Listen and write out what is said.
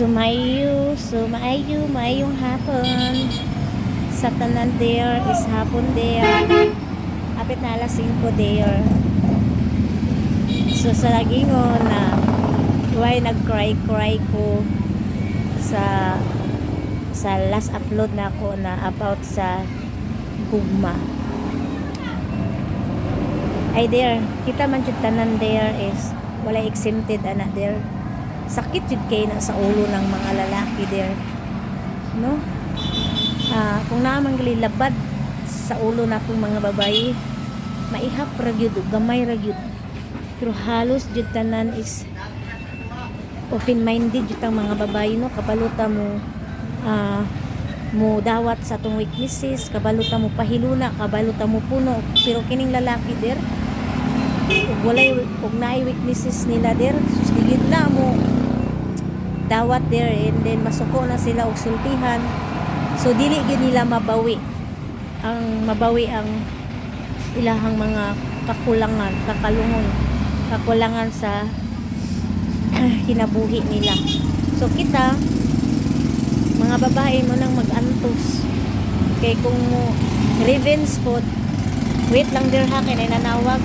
Sumayo, sumayo, mayong hapon. Sa tanan there is hapon there. Apit na alas 5 there. So sa lagingon na why nag-cry-cry ko sa sa last upload na ako na about sa gugma. Ay there, kita man jud tanan there is wala exempted ana there. Sakit jud kay na sa ulo ng mga lalaki there. No? Ah, kung naman labad sa ulo na mga babae, maihap ra gamay ra. Pero halos jud tanan is open-minded jud ang mga babae no kabaluta mo ah mo dawat sa atong weaknesses kabaluta mo pahiluna kabaluta mo puno pero kining lalaki der ug walay ug naay weaknesses nila der sustigid na mo. Dawat der and then masuko na sila og sultihan. So dili gyud nila mabawi ang mabawi ang ilahang mga kakulangan kakalungon kakulangan sa kinabuhi nila. So kita mga babae mo nang mag-antos. Kay kung mo revenge spot wait lang der ha kay nanawag